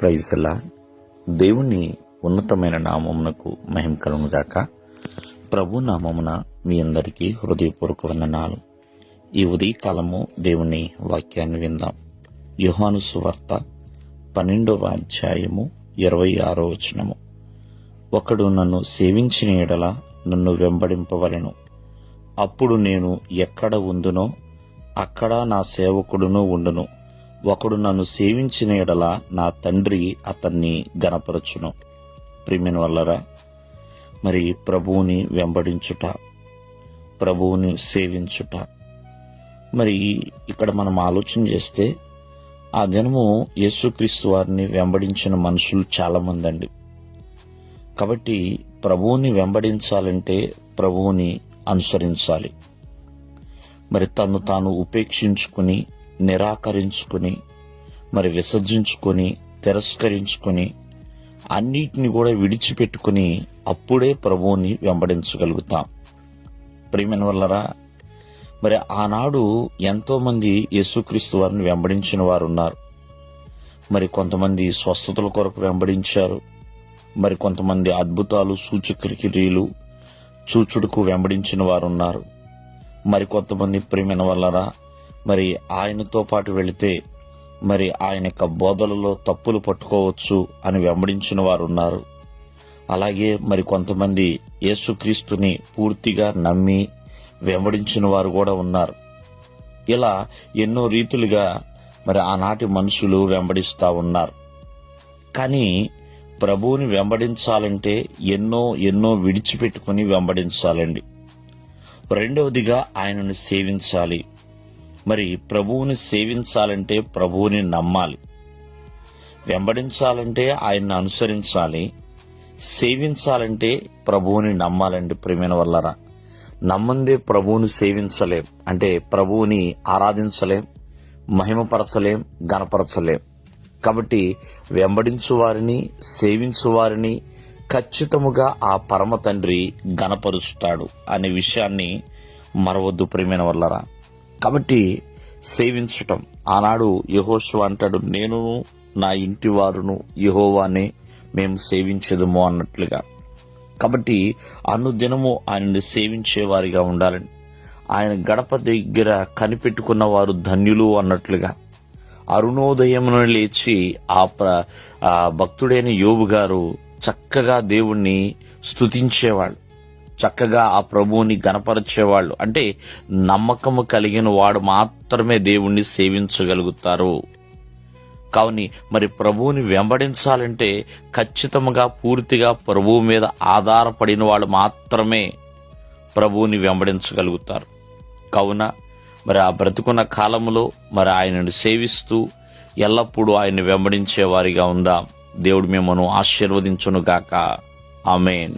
ప్రైజలా దేవుని ఉన్నతమైన నామమునకు మహిమ కలుగుగాక ప్రభు నామమున మీ అందరికీ హృదయపూర్వక వందనాలు. ఈ ఉదయకాలము దేవుని వాక్యాన్ని విందాం. యుహాను సువార్త పన్నెండవ అధ్యాయము ఇరవై ఆరో వచనము. ఒకడు నన్ను సేవించిన ఎడల నన్ను వెంబడింపవలెను. అప్పుడు నేను ఎక్కడ ఉందునో అక్కడ నా సేవకుడును ఉండును. ఒకడు నన్ను సేవించిన ఎడల నా తండ్రి అతన్ని గనపరచును ప్రిమిన్ వల్లరా మరి ప్రభువుని వెంబడించుట ప్రభువుని సేవించుట. మరి ఇక్కడ మనం ఆలోచన చేస్తే ఆ దినము యేసుక్రీస్తు వారిని వెంబడించిన మనుషులు చాలామంది అండి కాబట్టి ప్రభువుని వెంబడించాలంటే ప్రభువుని అనుసరించాలి. మరి తను తాను ఉపేక్షించుకుని నిరాకరించుకొని మరి విసర్జించుకొని తిరస్కరించుకొని అన్నిటిని కూడా విడిచిపెట్టుకుని అప్పుడే ప్రభువుని వెంబడించగలుగుతాం. ప్రియమైన వల్లరా మరి ఆనాడు ఎంతోమంది యేసుక్రీస్తు వారిని వెంబడించిన వారు ఉన్నారు మరి కొంతమంది స్వస్థతల కొరకు వెంబడించారు. మరి కొంతమంది అద్భుతాలు సూచక్రియలు చూచుడుకు వెంబడించిన వారు ఉన్నారు మరి కొంతమంది ప్రేమైన వల్లరా మరి ఆయనతో పాటు వెళితే మరి ఆయన యొక్క బోధలలో తప్పులు పట్టుకోవచ్చు అని వెంబడించిన వారు ఉన్నారు. అలాగే మరి కొంతమంది యేసుక్రీస్తుని పూర్తిగా నమ్మి వెంబడించిన వారు కూడా ఉన్నారు. ఇలా ఎన్నో రీతులుగా మరి ఆనాటి మనుషులు వెంబడిస్తా ఉన్నారు. కానీ ప్రభువుని వెంబడించాలంటే ఎన్నో ఎన్నో విడిచిపెట్టుకుని వెంబడించాలండి. రెండవదిగా ఆయనను సేవించాలి. మరి ప్రభువుని సేవించాలంటే ప్రభువుని నమ్మాలి. వెంబడించాలంటే ఆయన్ని అనుసరించాలి. సేవించాలంటే ప్రభువుని నమ్మాలండి ప్రేమైన వల్లరా. నమ్మందే ప్రభువుని సేవించలేం. అంటే ప్రభువుని ఆరాధించలేం మహిమపరచలేం గణపరచలేం. కాబట్టి వెంబడించు వారిని సేవించు వారిని ఖచ్చితముగా ఆ పరమ తండ్రి గణపరుస్తాడు అనే విషయాన్ని మరవద్దు ప్రేమైన వల్లరా. కాబట్టి సేవించటం. ఆనాడు యహోశివ అంటాడు నేను నా ఇంటి వారును యహోవానే మేము సేవించదము అన్నట్లుగా. కాబట్టి అనుదినము ఆయనని సేవించేవారిగా ఉండాలని ఆయన గడప దగ్గర కనిపెట్టుకున్న వారు ధన్యులు అన్నట్లుగా. అరుణోదయమును లేచి ఆ ప్ర- ఆ భక్తుడైన యోబు గారు చక్కగా దేవుణ్ణి స్తుతించేవాడు చక్కగా ఆ ప్రభువుని గనపరిచేవాళ్ళు అంటే నమ్మకము కలిగిన వాడు మాత్రమే దేవుణ్ణి సేవించగలుగుతారు. కావుని మరి ప్రభువుని వెంబడించాలంటే ఖచ్చితంగా పూర్తిగా ప్రభువు మీద ఆధారపడిన వాళ్ళు మాత్రమే ప్రభువుని వెంబడించగలుగుతారు. కావున మరి ఆ బ్రతుకున్న కాలంలో మరి ఆయనను సేవిస్తూ ఎల్లప్పుడూ ఆయన్ని వెంబడించే వారిగా ఉందాం. దేవుడు మిమ్మను ఆశీర్వదించునుగాక. ఆమెన్.